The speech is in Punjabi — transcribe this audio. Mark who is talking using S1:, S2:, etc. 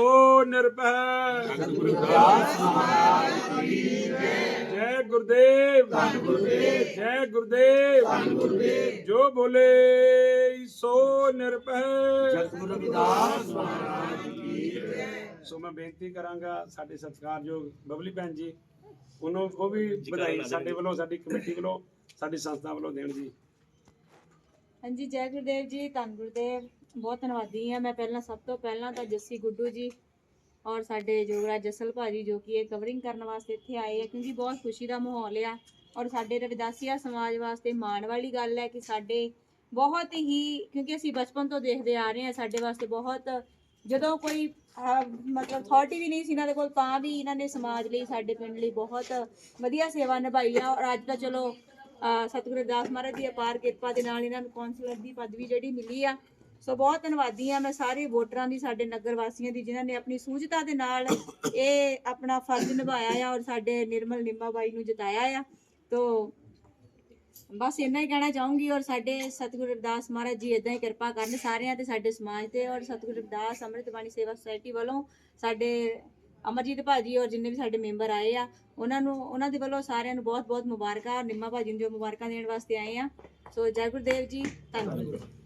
S1: ਓ ਨਿਰਭੈ। ਸਤਿਗੁਰੂ ਦਾਸ ਮਹਾਰਾਜ ਕੀ ਜੈ ਗੁਰਦੇਵ। ਜੈ ਗੁਰਦੇਵ। ਜੋ ਬੋਲੇ ਸੋ ਨਿਰਭੈ।
S2: ਸਤਿਗੁਰੂ
S1: ਸੋ ਮੈਂ ਬੇਨਤੀ ਕਰਾਂਗਾ ਸਾਡੇ ਸਤਿਕਾਰਯੋਗ ਬਬਲੀ ਭੈਣ ਜੀ ਉਹਨੂੰ ਉਹ ਵੀ ਵਧਾਈ ਸਾਡੇ ਵੱਲੋਂ ਸਾਡੀ ਕਮੇਟੀ ਵੱਲੋਂ ਸਾਡੀ ਸੰਸਥਾ ਵੱਲੋਂ ਦੇਣ ਜੀ।
S3: ਹਾਂਜੀ, ਜੈ ਗੁਰਦੇਵ ਜੀ, ਧੰਨ ਗੁਰਦੇਵ। ਬਹੁਤ ਧੰਨਵਾਦੀ ਹਾਂ ਮੈਂ ਪਹਿਲਾਂ, ਸਭ ਤੋਂ ਪਹਿਲਾਂ ਤਾਂ ਜੱਸੀ ਗੁੱਡੂ ਜੀ ਔਰ ਸਾਡੇ ਜੋਗਰਾਜ ਜਸਲ ਭਾਜੀ ਜੋ ਕਿ ਇਹ ਕਵਰਿੰਗ ਕਰਨ ਵਾਸਤੇ ਇੱਥੇ ਆਏ ਆ, ਕਿਉਂਕਿ ਬਹੁਤ ਖੁਸ਼ੀ ਦਾ ਮਾਹੌਲ ਆ ਔਰ ਸਾਡੇ ਰਵਿਦਾਸੀਆ ਸਮਾਜ ਵਾਸਤੇ ਮਾਣ ਵਾਲੀ ਗੱਲ ਹੈ ਕਿ ਸਾਡੇ ਬਹੁਤ ਹੀ, ਕਿਉਂਕਿ ਅਸੀਂ ਬਚਪਨ ਤੋਂ ਦੇਖਦੇ ਆ ਰਹੇ ਹਾਂ, ਸਾਡੇ ਵਾਸਤੇ ਬਹੁਤ, ਜਦੋਂ ਕੋਈ ਮਤਲਬ ਅਥਾਰਟੀ ਵੀ ਨਹੀਂ ਸੀ ਇਹਨਾਂ ਦੇ ਕੋਲ, ਤਾਂ ਵੀ ਇਹਨਾਂ ਨੇ ਸਮਾਜ ਲਈ, ਸਾਡੇ ਪਿੰਡ ਲਈ ਬਹੁਤ ਵਧੀਆ ਸੇਵਾ ਨਿਭਾਈ ਆ ਔਰ ਅੱਜ ਤਾਂ ਚਲੋ ਸਤਿਗੁਰੂ ਰਵਿਦਾਸ ਮਹਾਰਾਜ ਦੀ ਅਪਾਰ ਕਿਰਪਾ ਦੇ ਨਾਲ ਇਹਨਾਂ ਨੂੰ ਕੌਂਸਲਰ ਦੀ ਪਦਵੀ ਜਿਹੜੀ ਮਿਲੀ ਆ। ਸੋ ਬਹੁਤ ਧੰਨਵਾਦੀ ਆ ਮੈਂ ਸਾਰੇ ਵੋਟਰਾਂ ਦੀ, ਸਾਡੇ ਨਗਰ ਵਾਸੀਆਂ ਦੀ, ਜਿਨ੍ਹਾਂ ਨੇ ਆਪਣੀ ਸੂਝਤਾ ਦੇ ਨਾਲ ਇਹ ਆਪਣਾ ਫਰਜ਼ ਨਿਭਾਇਆ ਆ ਔਰ ਸਾਡੇ ਨਿਰਮਲ ਨਿੰਮਾ ਬਾਈ ਨੂੰ ਜਿਤਾਇਆ ਆ। ਤੋ ਬਸ ਇੰਨਾ ਹੀ ਕਹਿਣਾ ਚਾਹੂੰਗੀ ਔਰ ਸਾਡੇ ਸਤਿਗੁਰੂ ਅਰਦਾਸ ਮਹਾਰਾਜ ਜੀ ਇਦਾਂ ਹੀ ਕਿਰਪਾ ਕਰਨ ਸਾਰਿਆਂ ਤੇ, ਸਾਡੇ ਸਮਾਜ ਤੇ ਔਰ ਸਤਿਗੁਰੂ ਅਰਦਾਸ ਅੰਮ੍ਰਿਤ ਬਾਣੀ ਸੇਵਾ ਸੁਸਾਇਟੀ ਵੱਲੋਂ ਸਾਡੇ ਅਮਰਜੀਤ ਭਾਜੀ ਔਰ ਜਿੰਨੇ ਵੀ ਸਾਡੇ ਮੈਂਬਰ ਆਏ ਆ, ਉਹਨਾਂ ਨੂੰ, ਉਹਨਾਂ ਦੇ ਵੱਲੋਂ ਸਾਰਿਆਂ ਨੂੰ ਬਹੁਤ ਬਹੁਤ ਮੁਬਾਰਕਾਂ ਔਰ ਨਿੰਮਾ ਭਾਜੀ ਨੂੰ ਜੋ ਮੁਬਾਰਕਾਂ ਦੇਣ ਵਾਸਤੇ ਆਏ ਆ। ਸੋ ਜੈ ਗੁਰਦੇਵ ਜੀ, ਧੰਨਵਾਦ।